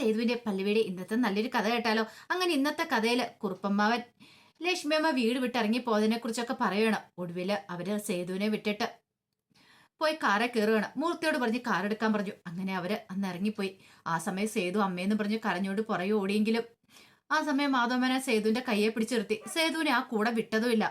സേതുവിന്റെ പല്ലുവിടെ ഇന്നത്തെ നല്ലൊരു കഥ കേട്ടാലോ? അങ്ങനെ ഇന്നത്തെ കഥയിൽ കുറുപ്പമ്മാവൻ ലക്ഷ്മിയമ്മ വീട് വിട്ടിറങ്ങി പോയതിനെ കുറിച്ചൊക്കെ പറയണം. ഒടുവിൽ അവർ സേതുവിനെ വിട്ടിട്ട് പോയി കാറെ കയറുകയാണ് മൂർത്തിയോട് പറഞ്ഞ് കാറെടുക്കാൻ പറഞ്ഞു. അങ്ങനെ അവർ അന്ന് ഇറങ്ങിപ്പോയി. ആ സമയം സേതു അമ്മയെന്ന് പറഞ്ഞ് കരഞ്ഞോണ്ട് പുറകെ ഓടിയെങ്കിലും ആ സമയം മാധവമന സേതുവിന്റെ കയ്യെ പിടിച്ചു നിർത്തി സേതുവിനെ ആ കൂടെ വിട്ടതുമില്ല.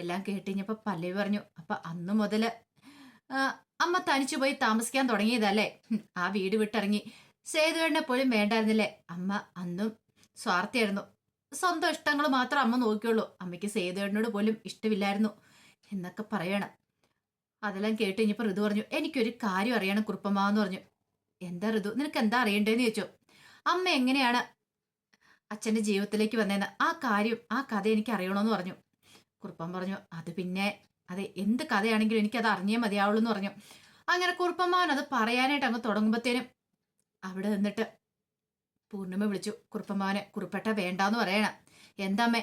എല്ലാം കേട്ടിഞ്ഞപ്പോ പല്ലവി പറഞ്ഞു അപ്പൊ അന്നു മുതൽ അമ്മ തനിച്ചു പോയി താമസിക്കാൻ തുടങ്ങിയതല്ലേ? ആ വീട് വിട്ടിറങ്ങി. സേതുവേണ്ണെ പോലും വേണ്ടായിരുന്നില്ലേ? അമ്മ അന്നും സ്വാർത്ഥയായിരുന്നു. സ്വന്തം ഇഷ്ടങ്ങൾ മാത്രം അമ്മ നോക്കിയുള്ളൂ. അമ്മയ്ക്ക് സേതുവേണ്ണനോട് പോലും ഇഷ്ടമില്ലായിരുന്നു എന്നൊക്കെ പറയണം. അതെല്ലാം കേട്ട് കഴിഞ്ഞപ്പോൾ ഋതു പറഞ്ഞു എനിക്കൊരു കാര്യം അറിയണം കുറുപ്പമ്മാവെന്ന് പറഞ്ഞു. എന്താ ഋതു? നിനക്ക് എന്താ അറിയണ്ടേന്ന് ചോദിച്ചു. അമ്മ എങ്ങനെയാണ് അച്ഛന്റെ ജീവിതത്തിലേക്ക് വന്നേന്ന്? ആ കാര്യം ആ കഥ എനിക്ക് അറിയണമെന്ന് പറഞ്ഞു. കുറുപ്പം പറഞ്ഞു അത് പിന്നെ അതെ എന്ത് കഥയാണെങ്കിലും എനിക്കത് അറിഞ്ഞേ മതിയാവുള്ളൂ എന്ന് പറഞ്ഞു. അങ്ങനെ കുറുപ്പമ്മാവൻ അത് പറയാനായിട്ട് അങ്ങ് തുടങ്ങുമ്പോഴത്തേനും അവിടെ നിന്നിട്ട് പൂർണിമ വിളിച്ചു കുറുപ്പമ്മാവനെ കുറുപ്പേട്ട വേണ്ടാന്ന് പറയണം. എന്താമ്മേ?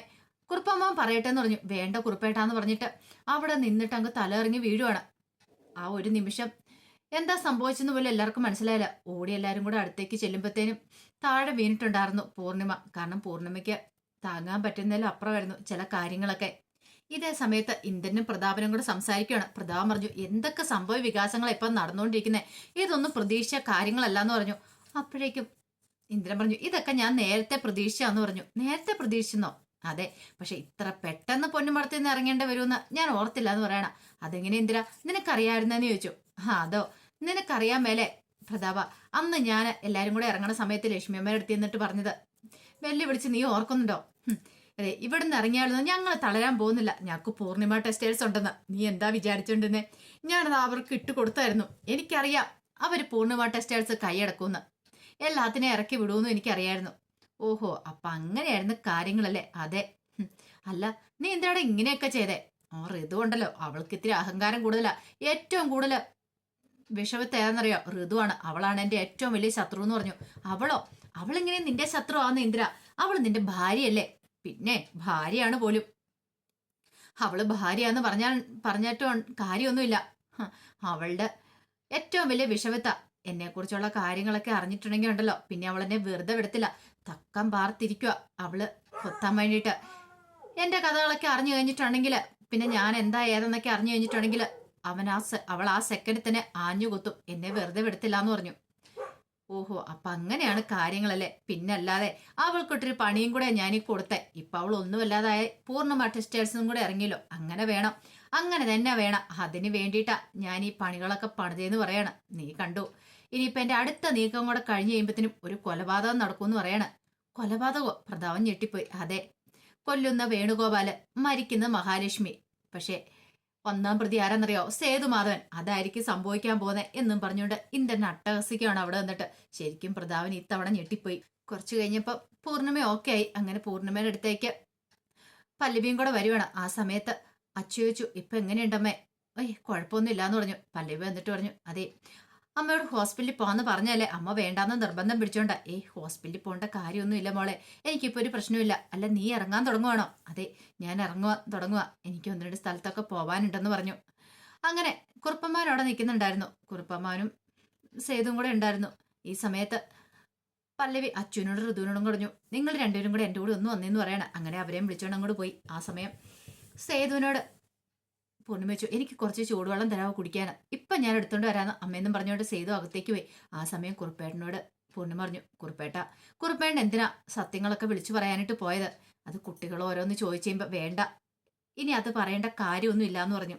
കുറുപ്പമ്മാവൻ പറയട്ടെ എന്ന് പറഞ്ഞു. വേണ്ട കുറുപ്പേട്ടാന്ന് പറഞ്ഞിട്ട് അവിടെ നിന്നിട്ട് അങ്ങ് തലയിറങ്ങി വീഴുവാണ്. ആ ഒരു നിമിഷം എന്താ സംഭവിച്ചെന്ന് പോലും എല്ലാവർക്കും മനസ്സിലായില്ല. ഓടി എല്ലാവരും കൂടെ അടുത്തേക്ക് ചെല്ലുമ്പോഴത്തേനും താഴെ വീണിട്ടുണ്ടായിരുന്നു പൂർണിമ കാരണം പൂർണിമയ്ക്ക് താങ്ങാൻ പറ്റുന്നതിലും അപ്പുറമായിരുന്നു ചില കാര്യങ്ങളൊക്കെ. ഇതേ സമയത്ത് ഇന്ദ്രനും പ്രതാപനും കൂടെ സംസാരിക്കുകയാണ്. പ്രതാപൻ പറഞ്ഞു എന്തൊക്കെ സംഭവ വികാസങ്ങൾ ഇപ്പം നടന്നുകൊണ്ടിരിക്കുന്നത് ഇതൊന്നും പ്രതീക്ഷിച്ച കാര്യങ്ങളല്ല എന്ന് പറഞ്ഞു. അപ്പോഴേക്കും ഇന്ദ്രൻ പറഞ്ഞു ഇതൊക്കെ ഞാൻ നേരത്തെ പ്രതീക്ഷിച്ചാന്ന് പറഞ്ഞു. നേരത്തെ പ്രതീക്ഷിച്ചെന്നോ? അതെ പക്ഷെ ഇത്ര പെട്ടെന്ന് പൊന്നുമടത്തിൽ നിന്ന് ഇറങ്ങേണ്ടി വരുമെന്ന് ഞാൻ ഓർത്തില്ല എന്ന് പറയണ. അതെങ്ങനെ ഇന്ദിര? നിനക്കറിയായിരുന്നെന്ന് ചോദിച്ചു. ആ അതോ? നിനക്കറിയാൻ മേലെ പ്രതാപ അന്ന് ഞാൻ എല്ലാരും കൂടെ ഇറങ്ങണ സമയത്ത് ലക്ഷ്മി അമ്മയുടെ അടുത്ത് നിന്നിട്ട് പറഞ്ഞത് വെല്ലുവിളിച്ച് നീ ഓർക്കുന്നുണ്ടോ? അതെ ഇവിടുന്ന് ഇറങ്ങിയാലൊന്നും ഞങ്ങൾ തളരാൻ പോകുന്നില്ല. ഞങ്ങൾക്ക് പൂർണിമ ടെസ്റ്റേഴ്സ് ഉണ്ടെന്ന്. നീ എന്താ വിചാരിച്ചോണ്ടിരുന്നെ? ഞാനത് അവർക്ക് ഇട്ട് കൊടുത്തായിരുന്നു. എനിക്കറിയാം. അവർ പൂർണിമ ടെസ്റ്റേഴ്സ് കൈയടക്കുമെന്ന്. എല്ലാത്തിനെയും ഇറക്കി വിടുമെന്നും എനിക്കറിയായിരുന്നു. ഓഹോ അപ്പൊ അങ്ങനെയായിരുന്നു കാര്യങ്ങളല്ലേ? അതെ. അല്ല നീ എന്താണ് ഇങ്ങനെയൊക്കെ ചെയ്തേ? ഓർ ഋതു അവൾക്ക് ഇത്തിരി അഹങ്കാരം കൂടുതലാ. ഏറ്റവും കൂടുതൽ വിഷമത്തെ ഏതെന്നറിയോ ഋതുവാണ്. അവളാണ് എന്റെ ഏറ്റവും വലിയ ശത്രു എന്ന് പറഞ്ഞു. അവളോ? അവളിങ്ങനെ നിന്റെ ശത്രു ആവുന്ന ഇന്ദ്ര? അവൾ നിന്റെ ഭാര്യയല്ലേ? പിന്നെ ഭാര്യയാണ് പോലും. അവൾ ഭാര്യയാന്ന് പറഞ്ഞാൽ പറഞ്ഞിട്ടോ കാര്യമൊന്നുമില്ല. അവളുടെ ഏറ്റവും വലിയ വിഷമത്ത. എന്നെ കുറിച്ചുള്ള കാര്യങ്ങളൊക്കെ അറിഞ്ഞിട്ടുണ്ടെങ്കിൽ ഉണ്ടല്ലോ. പിന്നെ അവൾ എന്നെ വെറുതെ വിടത്തില്ല. തക്കം പാർത്തിരിക്കുക അവൾ കൊത്താൻ വേണ്ടിയിട്ട്. എന്റെ കഥകളൊക്കെ അറിഞ്ഞു കഴിഞ്ഞിട്ടുണ്ടെങ്കിൽ പിന്നെ ഞാൻ എന്താ ഏതെന്നൊക്കെ അറിഞ്ഞു കഴിഞ്ഞിട്ടുണ്ടെങ്കിൽ അവൻ ആ അവൾ ആ സെക്കൻഡിൽ തന്നെ ആഞ്ഞു കൊത്തും. എന്നെ വെറുതെ വിടത്തില്ല എന്ന് പറഞ്ഞു. ഓഹോ അപ്പൊ അങ്ങനെയാണ് കാര്യങ്ങളല്ലേ? പിന്നല്ലാതെ അവൾക്കൊട്ടൊരു പണിയും കൂടെ ഞാൻ ഈ കൊടുത്തേ. ഇപ്പൊ അവൾ ഒന്നുമല്ലാതായ പൂർണ ടെസ്റ്റേഴ്സും കൂടെ ഇറങ്ങിയല്ലോ. അങ്ങനെ വേണം. അങ്ങനെ തന്നെ വേണം. അതിന് വേണ്ടിയിട്ടാ ഞാൻ ഈ പണികളൊക്കെ പണിതേന്ന് പറയണം. നീ കണ്ടു. ഇനിയിപ്പൊ എന്റെ അടുത്ത നീക്കം കൂടെ കഴിഞ്ഞ് കഴിയുമ്പത്തിനും ഒരു കൊലപാതകം നടക്കുമെന്ന് പറയണം. കൊലപാതകോ? പ്രതാപം ഞെട്ടിപ്പോയി. അതെ. കൊല്ലുന്ന വേണുഗോപാൽ മരിക്കുന്ന മഹാലക്ഷ്മി. പക്ഷേ ഒന്നാം പ്രതി ആരെന്നറിയോ? സേതുമാധവൻ. അതായിരിക്കും സംഭവിക്കാൻ പോകുന്നത് എന്നും പറഞ്ഞുകൊണ്ട് ഇന്ദ്രൻ അട്ടഹസിക്കുകയാണ് അവിടെ വന്നിട്ട്. ശരിക്കും പ്രതാപൻ ഇത്തവണ ഞെട്ടിപ്പോയി. കുറച്ചു കഴിഞ്ഞപ്പോൾ പൂർണിമ ഓക്കെ ആയി അങ്ങനെ പൂർണിമയുടെ അടുത്തേക്ക് പല്ലവിയും കൂടെ വരുവാണ്. ആ സമയത്ത് അച്ചു ചോദിച്ചു ഇപ്പൊ എങ്ങനെയുണ്ടമ്മേ ഓയ് കുഴപ്പമൊന്നും ഇല്ലാന്ന് പറഞ്ഞു. പല്ലവി വന്നിട്ട് പറഞ്ഞു അതെ അമ്മയോട് ഹോസ്പിറ്റലിൽ പോകാന്ന് പറഞ്ഞല്ലേ? അമ്മ വേണ്ടാന്ന് നിർബന്ധം പിടിച്ചോണ്ട ഏ ഹോസ്പിറ്റലിൽ പോകേണ്ട കാര്യമൊന്നുമില്ല മോളെ. എനിക്കിപ്പോ ഒരു പ്രശ്നമില്ല അല്ല നീ ഇറങ്ങാൻ തുടങ്ങുവാണോ? അതെ ഞാൻ ഇറങ്ങുവാൻ തുടങ്ങുക എനിക്ക് ഒന്ന് രണ്ട് സ്ഥലത്തൊക്കെ പോവാനുണ്ടെന്ന് പറഞ്ഞു. അങ്ങനെ കുറുപ്പന്മാർ അവിടെ നിൽക്കുന്നുണ്ടായിരുന്നു കുറുപ്പന്മാരും സേതും കൂടെ ഉണ്ടായിരുന്നു. ഈ സമയത്ത് പല്ലവി അച്ഛനോട് ഋതുവിനോടും പറഞ്ഞു നിങ്ങൾ രണ്ടുപേരും കൂടെ എന്റെ കൂടെ ഒന്ന് വന്നേന്ന് പറയണം. അങ്ങനെ അവരെയും വിളിച്ചോണ്ട് അങ്ങോട്ട് പോയി. ആ സമയം സേതുവിനോട് പൂർണിമ വെച്ചു. എനിക്ക് കുറച്ച് ചൂടുവെള്ളം തരാമോ കുടിക്കാൻ? ഇപ്പം ഞാൻ എടുത്തോണ്ട് വരാന്ന് അമ്മയെന്നും പറഞ്ഞുകൊണ്ട് സേതു അകത്തേക്ക് പോയി. ആ സമയം കുറുപ്പേട്ടനോട് പൊണ്ണു പറഞ്ഞു. കുറുപ്പേട്ട കുറുപ്പേട്ടൻ എന്തിനാ സത്യങ്ങളൊക്കെ വിളിച്ചു പറയാനായിട്ട് പോയത്? അത് കുട്ടികൾ ഓരോന്ന് ചോദിച്ചു കഴിയുമ്പോൾ വേണ്ട. ഇനി അത് പറയേണ്ട കാര്യമൊന്നും ഇല്ലാന്ന് പറഞ്ഞു.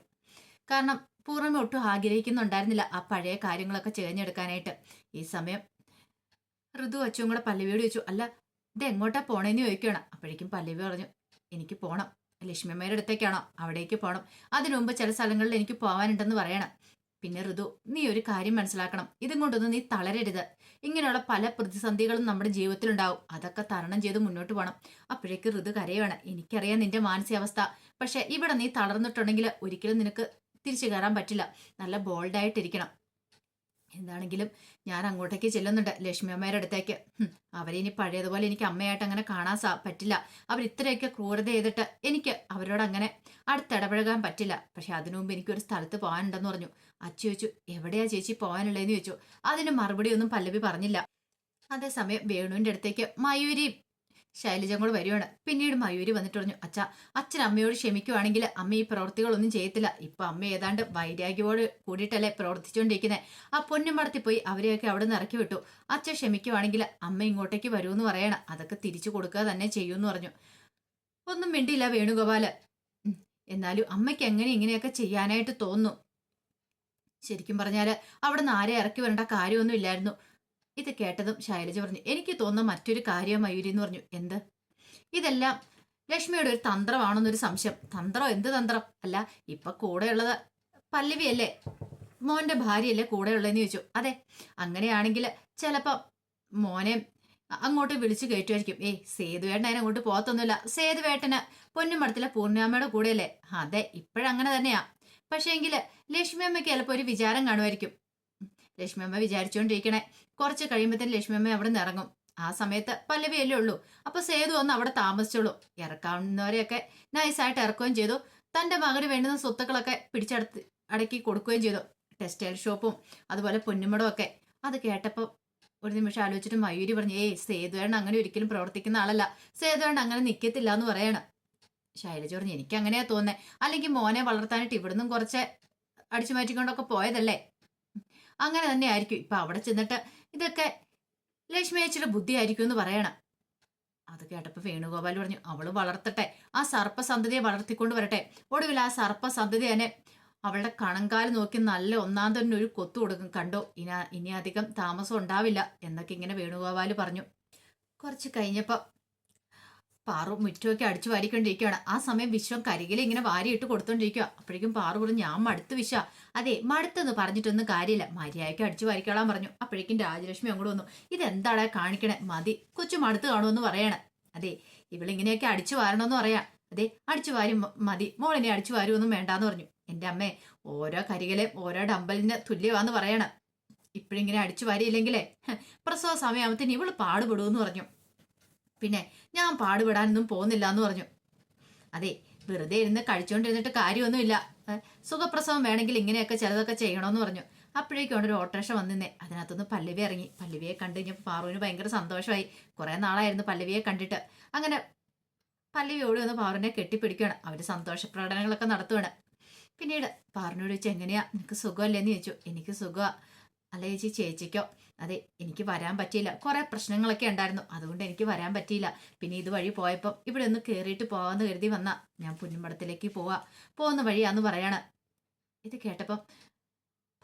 കാരണം പൂർണിമ ഒട്ടും ആഗ്രഹിക്കുന്നുണ്ടായിരുന്നില്ല ആ പഴയ കാര്യങ്ങളൊക്കെ ചേഞ്ഞെടുക്കാനായിട്ട് ഈ സമയം ഋതു അച്ചും കൂടെ പല്ലവിയോട് ചോദിച്ചു അല്ല ഇത് എങ്ങോട്ടാ പോണേന്ന് ചോദിക്കണം അപ്പോഴേക്കും പല്ലവി പറഞ്ഞു എനിക്ക് പോണം. ലക്ഷ്മിയമ്മയുടെ അടുത്തേക്കാണോ? അവിടേക്ക് പോകണം അതിനു മുമ്പ് ചില സ്ഥലങ്ങളിൽ എനിക്ക് പോകാനുണ്ടെന്ന് പറയണം. പിന്നെ ഋതു നീ ഒരു കാര്യം മനസ്സിലാക്കണം. ഇതും കൊണ്ടൊന്നും നീ തളരരുത്. ഇങ്ങനെയുള്ള പല പ്രതിസന്ധികളും നമ്മുടെ ജീവിതത്തിലുണ്ടാവും. അതൊക്കെ തരണം ചെയ്ത് മുന്നോട്ട് പോകണം അപ്പോഴേക്ക് ഋതു കരയാണ്. എനിക്കറിയാം നിന്റെ മാനസികാവസ്ഥ. പക്ഷെ ഇവിടെ നീ തളർന്നിട്ടുണ്ടെങ്കിൽ ഒരിക്കലും നിനക്ക് തിരിച്ചു കയറാൻ പറ്റില്ല. നല്ല ബോൾഡായിട്ടിരിക്കണം എന്താണെങ്കിലും ഞാൻ അങ്ങോട്ടേക്ക് ചെല്ലുന്നുണ്ട് ലക്ഷ്മി അമ്മയുടെ അടുത്തേക്ക്. അവരെ ഇനി പഴയതുപോലെ എനിക്ക് അമ്മയായിട്ട് അങ്ങനെ കാണാൻ സാ പറ്റില്ല. അവർ ഇത്രയൊക്കെ ക്രൂരത ചെയ്തിട്ട് എനിക്ക് അവരോട് അങ്ങനെ അടുത്തിടപഴകാൻ പറ്റില്ല. പക്ഷെ അതിനു മുമ്പ് എനിക്കൊരു സ്ഥലത്ത് പോകാനുണ്ടെന്ന് പറഞ്ഞു. അച്ചു ചോദിച്ചു എവിടെയാ ചേച്ചി പോകാനുള്ളതെന്ന് ചോദിച്ചു. അതിന് മറുപടി ഒന്നും പല്ലവി പറഞ്ഞില്ല. അതേസമയം വേണുവിന്റെ അടുത്തേക്ക് മയൂരി ശൈലജയും കൂടെ വരുവാണ്. പിന്നീട് മയൂരി വന്നിട്ട് പറഞ്ഞു അച്ഛ അച്ഛൻ അമ്മയോട് ക്ഷമിക്കുവാണെങ്കിൽ അമ്മ ഈ പ്രവൃത്തികളൊന്നും ചെയ്യത്തില്ല. ഇപ്പൊ അമ്മ ഏതാണ്ട് വൈരാഗ്യയോട് കൂടിയിട്ടല്ലേ പ്രവർത്തിച്ചുകൊണ്ടിരിക്കുന്നത് ആ പൊന്നും മടത്തി പോയി അവരെയൊക്കെ അവിടെ നിന്ന് ഇറക്കി വിട്ടു. അച്ഛൻ ക്ഷമിക്കുവാണെങ്കിൽ അമ്മ ഇങ്ങോട്ടേക്ക് വരുമെന്ന് പറയണം. അതൊക്കെ തിരിച്ചു കൊടുക്കുക തന്നെ ചെയ്യൂന്ന് പറഞ്ഞു. ഒന്നും മിണ്ടിയില്ല വേണുഗോപാൽ. എന്നാലും അമ്മയ്ക്ക് എങ്ങനെ ഇങ്ങനെയൊക്കെ ചെയ്യാനായിട്ട് തോന്നുന്നു? ശരിക്കും പറഞ്ഞാൽ അവിടെ നിന്ന് ആരെ ഇറക്കി വരേണ്ട കാര്യമൊന്നും ഇല്ലായിരുന്നു. ഇത് കേട്ടതും ശൈലജ പറഞ്ഞു എനിക്ക് തോന്നുന്ന മറ്റൊരു കാര്യം മയൂരി എന്ന് പറഞ്ഞു. എന്ത്? ഇതെല്ലാം ലക്ഷ്മിയുടെ ഒരു തന്ത്രമാണെന്നൊരു സംശയം. തന്ത്രം? എന്ത് തന്ത്രം? അല്ല ഇപ്പൊ കൂടെയുള്ളത് പല്ലവിയല്ലേ? മോന്റെ ഭാര്യയല്ലേ കൂടെയുള്ളതെന്ന് ചോദിച്ചു. അതെ അങ്ങനെയാണെങ്കിൽ ചിലപ്പോ മോനെ അങ്ങോട്ട് വിളിച്ചു കയറ്റുമായിരിക്കും. ഏയ് സേതുവേട്ടൻ അതിനെ അങ്ങോട്ട് പോകത്തൊന്നുമില്ല. സേതുവേട്ടന് പൊന്നുമടത്തിലെ പൂർണിമയുടെ കൂടെയല്ലേ? അതെ ഇപ്പോഴങ്ങനെ തന്നെയാ. പക്ഷേ എങ്കിൽ ലക്ഷ്മി അമ്മയ്ക്ക് ചിലപ്പോ ഒരു വിചാരം കാണുമായിരിക്കും. ലക്ഷ്മി അമ്മ വിചാരിച്ചുകൊണ്ടിരിക്കണേ കുറച്ച് കഴിയുമ്പോഴത്തേന് ലക്ഷ്മി അമ്മ അവിടെ നിന്ന് ഇറങ്ങും. ആ സമയത്ത് പല്ലവിയല്ലേ ഉള്ളൂ. അപ്പൊ സേതു ഒന്ന് അവിടെ താമസിച്ചോളൂ. ഇറക്കാവുന്നവരെയൊക്കെ നൈസായിട്ട് ഇറക്കുകയും ചെയ്തു. തന്റെ മകന് വേണ്ടുന്ന സ്വത്തുക്കളൊക്കെ പിടിച്ചടത്ത് അടക്കി കൊടുക്കുകയും ചെയ്തു. ടെക്സ്റ്റൈൽ ഷോപ്പും അതുപോലെ പൊന്നുമടവും ഒക്കെ. അത് കേട്ടപ്പോൾ ഒരു നിമിഷം ആലോചിച്ചിട്ട് മയൂരി പറഞ്ഞു ഏയ് സേതുവേണ്ട അങ്ങനെ ഒരിക്കലും പ്രവർത്തിക്കുന്ന ആളല്ല. സേതുവേണ്ട അങ്ങനെ നിൽക്കത്തില്ല എന്ന് പറയണം. ശൈലജ പറഞ്ഞു എനിക്ക് അങ്ങനെയാ തോന്നേ അല്ലെങ്കിൽ മോനെ വളർത്താനായിട്ട് ഇവിടുന്നും കുറച്ച് അടിച്ചു മാറ്റിക്കൊണ്ടൊക്കെ പോയതല്ലേ? അങ്ങനെ തന്നെ ആയിരിക്കും ഇപ്പൊ അവിടെ ചെന്നിട്ട് ഇതൊക്കെ ലക്ഷ്മി ചേച്ചിയുടെ ബുദ്ധിയായിരിക്കും എന്ന് പറയണം. അത് കേട്ടപ്പോ വേണുഗോപാൽ പറഞ്ഞു അവൾ വളർത്തട്ടെ. ആ സർപ്പസന്തതിയെ വളർത്തിക്കൊണ്ട് വരട്ടെ. ഒടുവിൽ ആ സർപ്പസന്തതി തന്നെ അവളുടെ കണങ്കാൽ നോക്കി നല്ല ഒന്നാം തന്നെ ഒരു കൊത്തു കൊടുക്കും. കണ്ടോ ഇനി ഇനി അധികം താമസം ഉണ്ടാവില്ല എന്നൊക്കെ ഇങ്ങനെ വേണുഗോപാൽ പറഞ്ഞു. കുറച്ച് കഴിഞ്ഞപ്പോ പാറു മുറ്റമൊക്കെ അടിച്ചു വാരിക്കൊണ്ടിരിക്കുകയാണ് ആ സമയം വിശ്വം കരികിൽ ഇങ്ങനെ വാരിയിട്ട് കൊടുത്തോണ്ടിരിക്കുക അപ്പോഴേക്കും പാറു പറഞ്ഞു ഞാൻ മടുത്ത് വിശ്വ. അതെ മടുത്തെന്ന് പറഞ്ഞിട്ടൊന്നും കാര്യമില്ല. മര്യാദയ്ക്ക് അടിച്ചു വാരിക്കോളാൻ പറഞ്ഞു. അപ്പോഴേക്കും രാജലക്ഷ്മി അങ്ങോട്ട് വന്നു ഇതെന്താടാ കാണിക്കണേ? മതി കൊച്ചു മടുത്ത് കാണുമെന്ന് പറയണേ. അതെ ഇവളിങ്ങനെയൊക്കെ അടിച്ചു വാരണമെന്ന് പറയാം. അതെ അടിച്ചു വാരി മതി. മോളിനെ അടിച്ചു വാരുമൊന്നും വേണ്ടാന്ന് പറഞ്ഞു. എന്റെ അമ്മേ ഓരോ കരികിലെ ഓരോ ഡമ്പലിന് തുല്യമാന്ന് പറയണം. ഇപ്പോഴിങ്ങനെ അടിച്ചു വാരിയില്ലെങ്കിലേ പ്രസവ സമയമാകുമ്പത്തിന് ഇവൾ പാടുപെടുമെന്ന് പറഞ്ഞു. പിന്നെ ഞാൻ പാടുപെടാനൊന്നും പോകുന്നില്ല എന്ന് പറഞ്ഞു. അതെ വെറുതെ ഇരുന്ന് കഴിച്ചുകൊണ്ടിരുന്നിട്ട് കാര്യമൊന്നുമില്ല. സുഖപ്രസവം വേണമെങ്കിൽ ഇങ്ങനെയൊക്കെ ചിലതൊക്കെ ചെയ്യണമെന്ന് പറഞ്ഞു. അപ്പോഴേക്കും ഒരു ഓട്ടോറിക്ഷ വന്നിന്നേ. അതിനകത്തുനിന്ന് പല്ലവി ഇറങ്ങി. പല്ലവിയെ കണ്ടു കഴിഞ്ഞപ്പോൾ പാറുവിന് ഭയങ്കര സന്തോഷമായി. കുറേ നാളായിരുന്നു പല്ലവിയെ കണ്ടിട്ട്. അങ്ങനെ പല്ലവി ഓടി വന്ന് പാറുവിനെ കെട്ടിപ്പിടിക്കുകയാണ് അവർ സന്തോഷ പ്രകടനങ്ങളൊക്കെ നടത്തുകയാണ് പിന്നീട് പാറിനോട് ചോദിച്ചു എങ്ങനെയാ? നിനക്ക് സുഖമല്ലേ എന്ന് ചോദിച്ചു. എനിക്ക് സുഖമാ അല്ല ചേച്ചി ചേച്ചിക്കോ അതെ എനിക്ക് വരാൻ പറ്റിയില്ല. കുറെ പ്രശ്നങ്ങളൊക്കെ ഉണ്ടായിരുന്നു. അതുകൊണ്ട് എനിക്ക് വരാൻ പറ്റിയില്ല. പിന്നെ ഇതുവഴി പോയപ്പോൾ ഇവിടെ ഒന്ന് കയറിയിട്ട് പോവാന്ന് കരുതി വന്ന. ഞാൻ പുന്നമ്പടത്തിലേക്ക് പോവാ. പോകുന്ന വഴിയാന്ന് പറയാണ്. ഇത് കേട്ടപ്പം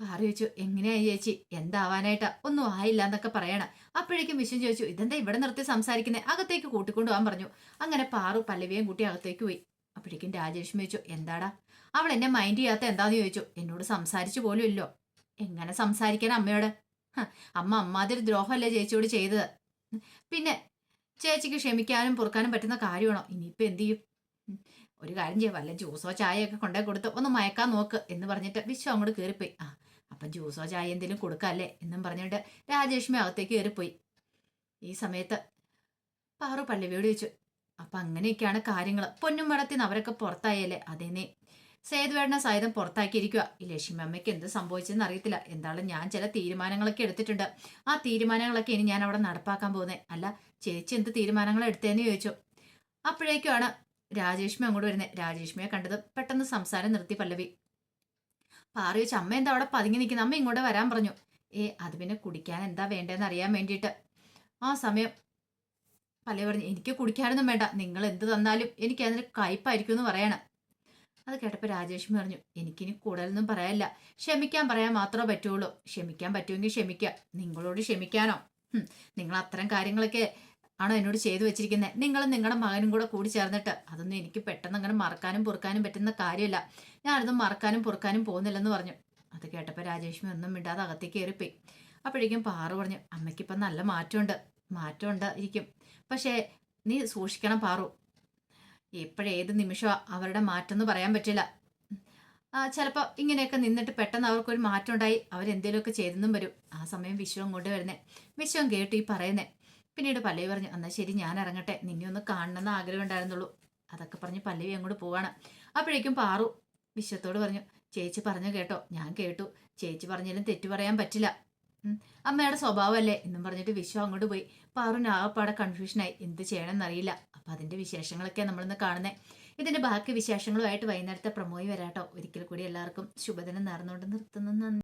പാറി ചോദിച്ചു എങ്ങനെയായി ചേച്ചി? എന്താവാനായിട്ടാ? ഒന്നും ആയില്ല എന്നൊക്കെ പറയണം. അപ്പോഴേക്കും വിശ്വം ചോദിച്ചു ഇതെന്താ ഇവിടെ നിർത്തി സംസാരിക്കുന്നത് അകത്തേക്ക് കൂട്ടിക്കൊണ്ടു പോകാൻ പറഞ്ഞു. അങ്ങനെ പാറു പല്ലവിയും കൂട്ടി അകത്തേക്ക് പോയി. അപ്പോഴേക്കും രാജലക്ഷ്മി ചോദിച്ചു എന്താടാ? അവൾ എന്നെ മൈൻഡ് ചെയ്യാത്ത എന്താന്ന് ചോദിച്ചു. എന്നോട് സംസാരിച്ചു പോലും ഇല്ലോ. എങ്ങനെ സംസാരിക്കണം അമ്മയോട്? അമ്മ അമ്മാതിരി ദ്രോഹമല്ലേ ചേച്ചിയോട് ചെയ്തത്? പിന്നെ ചേച്ചിക്ക് ക്ഷമിക്കാനും പൊറുക്കാനും പറ്റുന്ന കാര്യമാണോ? ഇനിയിപ്പോ എന്ത് ചെയ്യും? ഒരു കാര്യം ചെയ്യാം വല്ല ജ്യൂസോ ചായയൊക്കെ കൊണ്ടേ കൊടുത്ത് ഒന്ന് മയക്കാൻ നോക്ക് എന്ന് പറഞ്ഞിട്ട് വിശ്വം അങ്ങോട്ട് കയറിപ്പോയി. ആ അപ്പം ജ്യൂസോ ചായ എന്തെങ്കിലും കൊടുക്കാല്ലേ എന്നും പറഞ്ഞിട്ട് രാജേഷ്മി അകത്തേക്ക് കയറിപ്പോയി. ഈ സമയത്ത് പാറു പല്ലവിയോട് ചോദിച്ചു അപ്പൊ അങ്ങനെയൊക്കെയാണ് കാര്യങ്ങൾ പൊന്നും മടത്തിന്ന് അവരൊക്കെ പുറത്തായല്ലേ? അതേനെ സേതുവേടനെ സഹിതം പുറത്താക്കിയിരിക്കുക ഈ ലക്ഷ്മി അമ്മയ്ക്ക് എന്ത് സംഭവിച്ചെന്ന് അറിയത്തില്ല. എന്തായാലും ഞാൻ ചില തീരുമാനങ്ങളൊക്കെ എടുത്തിട്ടുണ്ട്. ആ തീരുമാനങ്ങളൊക്കെ ഇനി ഞാൻ അവിടെ നടപ്പാക്കാൻ പോകുന്നത് അല്ല ചേച്ചി എന്ത് തീരുമാനങ്ങൾ എടുത്തതെന്ന് ചോദിച്ചു. അപ്പോഴേക്കുമാണ് രാജേഷ്മി അങ്ങോട്ട് വരുന്നത് രാജേഷ്മിയെ കണ്ടത് പെട്ടെന്ന് സംസാരം നിർത്തി പല്ലവി. പാറി വെച്ച് അമ്മ എന്താ അവിടെ പതുങ്ങി നിൽക്കുന്നത് അമ്മ ഇങ്ങോട്ട് വരാൻ പറഞ്ഞു. ഏ അത് പിന്നെ കുടിക്കാൻ എന്താ വേണ്ടതെന്ന് അറിയാൻ വേണ്ടിയിട്ട്. ആ സമയം പല്ലവി പറഞ്ഞു എനിക്ക് കുടിക്കാനൊന്നും വേണ്ട. നിങ്ങൾ എന്ത് തന്നാലും എനിക്ക് അതിന് കയ്പായിരിക്കും എന്ന് പറയണം. അത് കേട്ടപ്പോൾ രാജേഷ് പറഞ്ഞു എനിക്കിനി കൂടുതലൊന്നും പറയാനില്ല. ക്ഷമിക്കാൻ പറയാൻ മാത്രമേ പറ്റുള്ളൂ. ക്ഷമിക്കാൻ പറ്റുമെങ്കിൽ ക്ഷമിക്കുക നിങ്ങളോട് ക്ഷമിക്കാനോ? നിങ്ങൾ അത്തരം കാര്യങ്ങളൊക്കെ ആണോ എന്നോട് ചെയ്തു വെച്ചിരിക്കുന്നത് നിങ്ങളും നിങ്ങളുടെ മകനും കൂടെ കൂടി ചേർന്നിട്ട് അതൊന്നും എനിക്ക് പെട്ടെന്ന് അങ്ങനെ മറക്കാനും പൊറുക്കാനും പറ്റുന്ന കാര്യമില്ല. ഞാനതൊന്നും മറക്കാനും പൊറുക്കാനും പോകുന്നില്ലെന്ന് പറഞ്ഞു. അത് കേട്ടപ്പോൾ രാജേഷ്മി ഒന്നും മിണ്ടാതെ അകത്തേക്ക് കയറിപ്പോയി. അപ്പോഴേക്കും പാറു പറഞ്ഞു അമ്മയ്ക്കിപ്പം നല്ല മാറ്റമുണ്ട്. മാറ്റമുണ്ട് ഇരിക്കും പക്ഷേ നീ സൂക്ഷിക്കണം പാറു. എപ്പോഴേത് നിമിഷം അവരുടെ മാറ്റം എന്ന് പറയാൻ പറ്റില്ല. ചിലപ്പോൾ ഇങ്ങനെയൊക്കെ നിന്നിട്ട് പെട്ടെന്ന് അവർക്കൊരു മാറ്റം ഉണ്ടായി അവരെന്തേലുമൊക്കെ ചെയ്തെന്നും വരും. ആ സമയം വിശ്വം കൊണ്ട് വരുന്നേ. വിശ്വം കേട്ടു ഈ പറയുന്നേ. പിന്നീട് പല്ലവി പറഞ്ഞു എന്നാൽ ശരി ഞാൻ ഇറങ്ങട്ടെ. നിന്നെ ഒന്ന് കാണണമെന്ന് ആഗ്രഹം ഉണ്ടായിരുന്നുള്ളൂ. അതൊക്കെ പറഞ്ഞ് പല്ലവി അങ്ങോട്ട് പോവാണ്. അപ്പോഴേക്കും പാറു വിശ്വത്തോട് പറഞ്ഞു ചേച്ചി പറഞ്ഞു കേട്ടോ. ഞാൻ കേട്ടു. ചേച്ചി പറഞ്ഞാലും തെറ്റു പറയാൻ പറ്റില്ല. അമ്മയുടെ സ്വഭാവമല്ലേ? എന്നും പറഞ്ഞിട്ട് വിശ്വ അങ്ങോട്ട് പോയി. പാറുവിന് ആകപ്പാടെ കൺഫ്യൂഷനായി എന്ത് ചെയ്യണമെന്നറിയില്ല. അപ്പൊ അതിന്റെ വിശേഷങ്ങളൊക്കെ നമ്മളിന്ന് കാണുന്നത് ഇതിന്റെ ബാക്കി വിശേഷങ്ങളുമായിട്ട് വൈകുന്നേരത്തെ പ്രമോയി വരാട്ടോ. ഒരിക്കൽ കൂടി എല്ലാവർക്കും ശുഭദിനം നേർന്നുകൊണ്ട് നിർത്തുന്നു. നന്ദി.